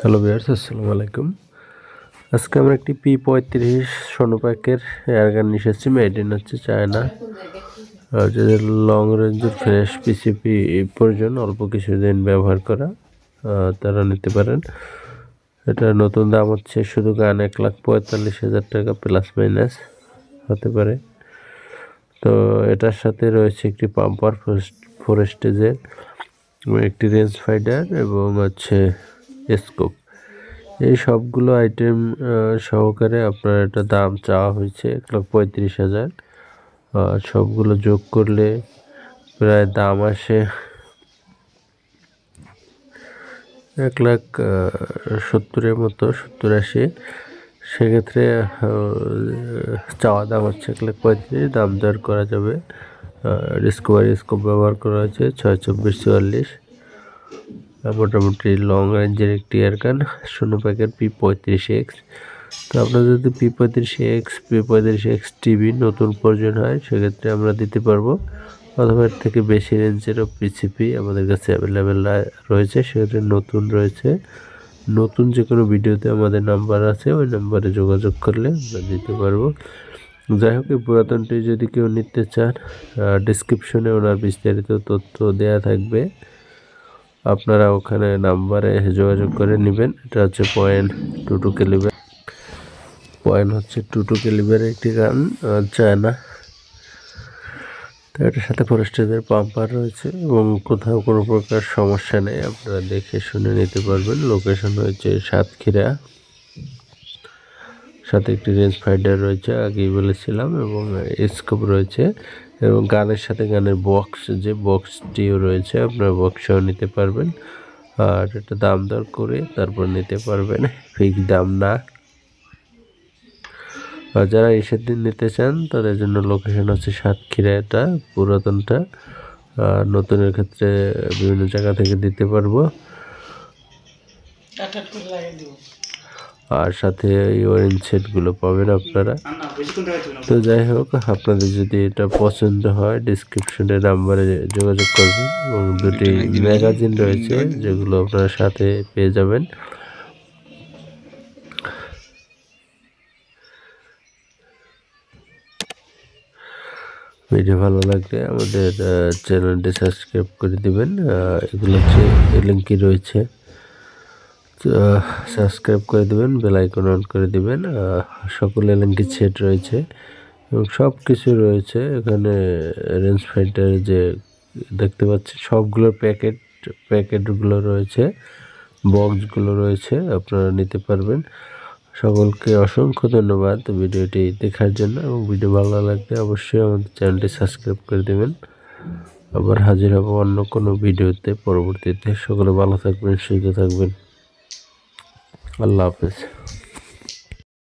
Hello বিয়ার্স আসসালামু আলাইকুম। আজকে আমরা একটি পি পঁয়ত্রিশ সোনোপ্যাকের এয়ারগান নিয়ে এসেছি। মেড ইন হচ্ছে চায়না যাদের লং রেঞ্জের ফ্রেশ পিসিপি প্রয়োজন, অল্প কিছুদিন ব্যবহার করা তারা নিতে পারেন। এটা নতুন দাম হচ্ছে শুধু গান এক লাখ পঁয়তাল্লিশ হাজার টাকা প্লাস মাইনাস হতে পারে। তো এটার সাথে রয়েছে একটি পাম্পার ফরেস্টেজের একটি রেঞ্জ ফাইডার এবং হচ্ছে স্কোপ এই সবগুলো আইটেম সহকারে আপনার একটা দাম চাওয়া হয়েছে এক লাখ পঁয়ত্রিশ হাজার। সবগুলো যোগ করলে প্রায় দাম আসে এক লাখ সত্তরের মতো, সত্তর আশি। সেক্ষেত্রে চাওয়া দাম হচ্ছে এক লাখ পঁয়ত্রিশ, দাম দর করা যাবে। ডিসকভারি স্কোপ ব্যবহার করা হয়েছে ছয় চব্বিশ চুয়াল্লিশ। মোটামুটি লং রেঞ্জের একটি এয়ারগান শূন্য প্যাকেট পি পঁয়ত্রিশ এক্স তো আপনার যদি পি পঁয়ত্রিশ এক্স পি পঁয়ত্রিশ এক্স টিভি নতুন প্রয়োজন হয়, সেক্ষেত্রে আমরা দিতে পারব। অথবা এর থেকে বেশি রেঞ্জেরও পিসিপি আমাদের কাছে অ্যাভেলেবেল রয়েছে। সেক্ষেত্রে নতুন রয়েছে। নতুন যে কোনো ভিডিওতে আমাদের নাম্বার আছে, ওই নাম্বারে যোগাযোগ করলে আমরা দিতে পারব। যাই হোক, এই পুরাতনটি যদি কেউ নিতে চান ডিসক্রিপশনে ওনার বিস্তারিত তথ্য দেয়া থাকবে। আপনারা ওখানে নাম্বারে যোগাযোগ করে নেবেন। এটা হচ্ছে point two two calibre point হচ্ছে টু টু ক্যালিবারের একটি গান চায় না তো এটার সাথে ফরেস্টেদের পাম্পার রয়েছে এবং কোথাও কোনো প্রকার সমস্যা নেই। আপনারা দেখে শুনে নিতে পারবেন। লোকেশন হয়েছে সাতক্ষীরা। সাথে একটি রেঞ্জ ফাইডার রয়েছে, আগেই বলেছিলাম, এবং স্কোপ রয়েছে, এবং গানের সাথে গানের বক্স, যে বক্সটিও রয়েছে, আপনার বক্সও নিতে পারবেন। আর এটা দাম দর করে তারপর নিতে পারবেন, ফিক্স দাম না। আর যারা এসে দিন নিতে চান, তাদের জন্য লোকেশন হচ্ছে সাতক্ষীরা এটা পুরাতনটা, আর নতুনের ক্ষেত্রে বিভিন্ন জায়গা থেকে দিতে পারব। আর সাথে এই অরেঞ্জ সেটগুলো পাবেন আপনারা। তো যাই হোক, আপনাদের যদি এটা পছন্দ হয় ডিসক্রিপশনে নাম্বারে যোগাযোগ করবেন এবং দুটি ম্যাগাজিন রয়েছে যেগুলো আপনারা সাথে পেয়ে যাবেন। ভিডিও ভালো লাগলে আমাদের চ্যানেলটি সাবস্ক্রাইব করে দিবেন। এগুলো হচ্ছে লিঙ্কই রয়েছে। সাবস্ক্রাইব করে দেবেন বেল আইকন অন করে দিবেন সকল এলএনকি সেট রয়েছে। এবং সব কিছু রয়েছে এখানে রেঞ্জ ফাইটার যে দেখতে পাচ্ছি সবগুলোর প্যাকেট প্যাকেটগুলো রয়েছে বক্সগুলো রয়েছে, আপনারা নিতে পারবেন। সকলকে অসংখ্য ধন্যবাদ ভিডিওটি দেখার জন্য, এবং ভিডিও ভালো লাগলে অবশ্যই আমাদের চ্যানেলটি সাবস্ক্রাইব করে দেবেন। আবার হাজির হব অন্য কোনো ভিডিওতে পরবর্তীতে। সকলে ভালো থাকবেন, সুস্থ থাকবেন। আল্লাহ হাফেজ